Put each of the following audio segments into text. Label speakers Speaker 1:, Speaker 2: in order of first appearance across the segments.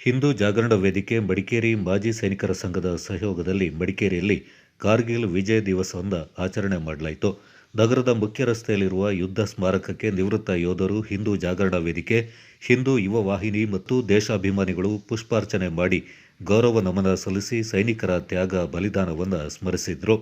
Speaker 1: ಹಿಂದೂ ಜಾಗರಣ ವೇದಿಕೆ ಮಡಿಕೇರಿ ಮಾಜಿ ಸೈನಿಕರ ಸಂಘದ ಸಹಯೋಗದಲ್ಲಿ ಮಡಿಕೇರಿಯಲ್ಲಿ ಕಾರ್ಗಿಲ್ ವಿಜಯ ದಿವಸವನ್ನು ಆಚರಣೆ ಮಾಡಲಾಯಿತು. ನಗರದ ಮುಖ್ಯ ರಸ್ತೆಯಲ್ಲಿರುವ ಯುದ್ಧ ಸ್ಮಾರಕಕ್ಕೆ ನಿವೃತ್ತ ಯೋಧರು ಹಿಂದೂ ಜಾಗರಣ ವೇದಿಕೆ, ಹಿಂದೂ ಯುವ ವಾಹಿನಿ ಮತ್ತು ದೇಶಾಭಿಮಾನಿಗಳು ಪುಷ್ಪಾರ್ಚನೆ ಮಾಡಿ ಗೌರವ ನಮನ ಸಲ್ಲಿಸಿ ಸೈನಿಕರ ತ್ಯಾಗ ಬಲಿದಾನವನ್ನು ಸ್ಮರಿಸಿದರು.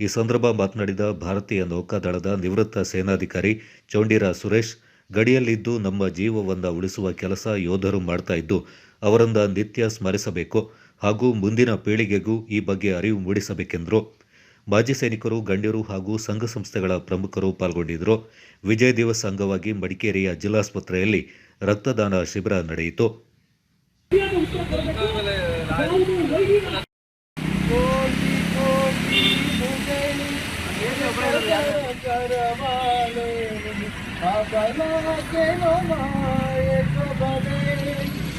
Speaker 1: ಈ ಸಂದರ್ಭ ಮಾತನಾಡಿದ ಭಾರತೀಯ ನೌಕಾದಳದ ನಿವೃತ್ತ ಸೇನಾಧಿಕಾರಿ ಚೌಂಡಿರ ಸುರೇಶ್, ಗಡಿಯಲ್ಲಿದ್ದು ನಮ್ಮ ಜೀವವನ್ನು ಉಳಿಸುವ ಕೆಲಸ ಯೋಧರು ಮಾಡ್ತಾ ಇದ್ದು ಅವರನ್ನ ನಿತ್ಯ ಸ್ಮರಿಸಬೇಕು ಹಾಗೂ ಮುಂದಿನ ಪೀಳಿಗೆಗೂ ಈ ಬಗ್ಗೆ ಅರಿವು ಮೂಡಿಸಬೇಕೆಂದರು. ಮಾಜಿ ಸೈನಿಕರು, ಗಣ್ಯರು ಹಾಗೂ ಸಂಘ ಸಂಸ್ಥೆಗಳ ಪ್ರಮುಖರು ಪಾಲ್ಗೊಂಡಿದ್ದರು. ವಿಜಯ ದಿವಸ್ ಅಂಗವಾಗಿ ಮಡಿಕೇರಿಯ ಜಿಲ್ಲಾಸ್ಪತ್ರೆಯಲ್ಲಿ ರಕ್ತದಾನ ಶಿಬಿರ ನಡೆಯಿತು.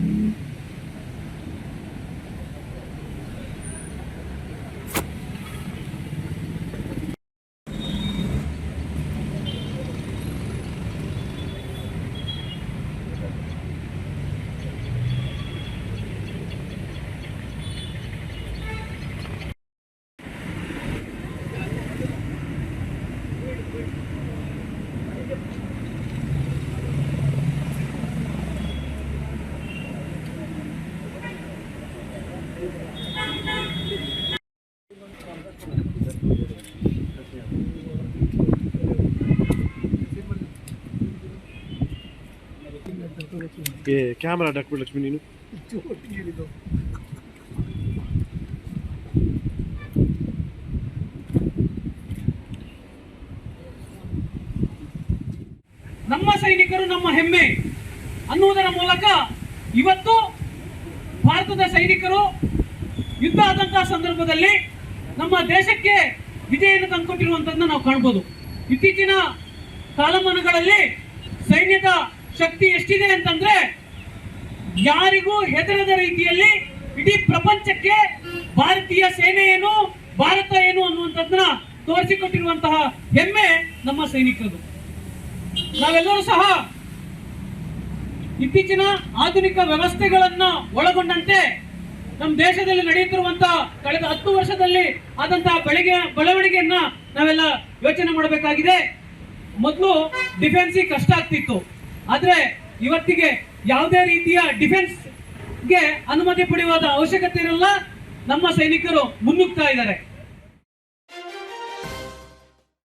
Speaker 2: Mm-hmm.
Speaker 3: ಏ ಕ್ಯಾಮರಾ ಡಾಕ್ಬಿಡ್ ಲಕ್ಷ್ಮಿ, ನೀನು.
Speaker 4: ನಮ್ಮ ಸೈನಿಕರು ನಮ್ಮ ಹೆಮ್ಮೆ ಅನ್ನುವುದರ ಮೂಲಕ ಇವತ್ತು ಭಾರತದ ಸೈನಿಕರು ಯುದ್ಧ ಆದಂತಹ ಸಂದರ್ಭದಲ್ಲಿ ನಮ್ಮ ದೇಶಕ್ಕೆ ವಿಜಯವನ್ನು ತಂದುಕೊಟ್ಟಿರುವಂತದ್ದನ್ನ ನಾವು ಕಾಣ್ಬೋದು. ಇತ್ತೀಚಿನ ಕಾಲಮಾನಗಳಲ್ಲಿ ಸೈನ್ಯದ ಶಕ್ತಿ ಎಷ್ಟಿದೆ ಅಂತಂದ್ರೆ ಯಾರಿಗೂ ಹೆದರದ ರೀತಿಯಲ್ಲಿ ಇಡೀ ಪ್ರಪಂಚಕ್ಕೆ ಭಾರತೀಯ ಸೇನೆ ಏನು, ಭಾರತ ಏನು ಅನ್ನುವಂಥದ್ದನ್ನ ತೋರಿಸಿಕೊಟ್ಟಿರುವಂತಹ ಹೆಮ್ಮೆ ನಮ್ಮ ಸೈನಿಕರದು. ನಾವೆಲ್ಲರೂ ಸಹ ಇತ್ತೀಚಿನ ಆಧುನಿಕ ವ್ಯವಸ್ಥೆಗಳನ್ನ ಒಳಗೊಂಡಂತೆ ನಮ್ಮ ದೇಶದಲ್ಲಿ ನಡೆಯುತ್ತಿರುವಂತಹ ಕಳೆದ ಹತ್ತು ವರ್ಷದಲ್ಲಿ ಆದಂತಹ ಬೆಳಗ್ಗೆ, ಬೆಳವಣಿಗೆಯನ್ನ ನಾವೆಲ್ಲ ಯೋಚನೆ ಮಾಡಬೇಕಾಗಿದೆ. ಮೊದಲು ಡಿಫೆನ್ಸಿಗೆ ಕಷ್ಟ ಆಗ್ತಿತ್ತು. ಆದ್ರೆ ಇವತ್ತಿಗೆ ಯಾವುದೇ ರೀತಿಯ ಡಿಫೆನ್ಸ್ಗೆ ಅನುಮತಿ ಪಡೆಯುವ ಅವಶ್ಯಕತೆ ಇರಲ್ಲ. ನಮ್ಮ ಸೈನಿಕರು ಮುನ್ನುಗ್ತಾ ಇದ್ದಾರೆ.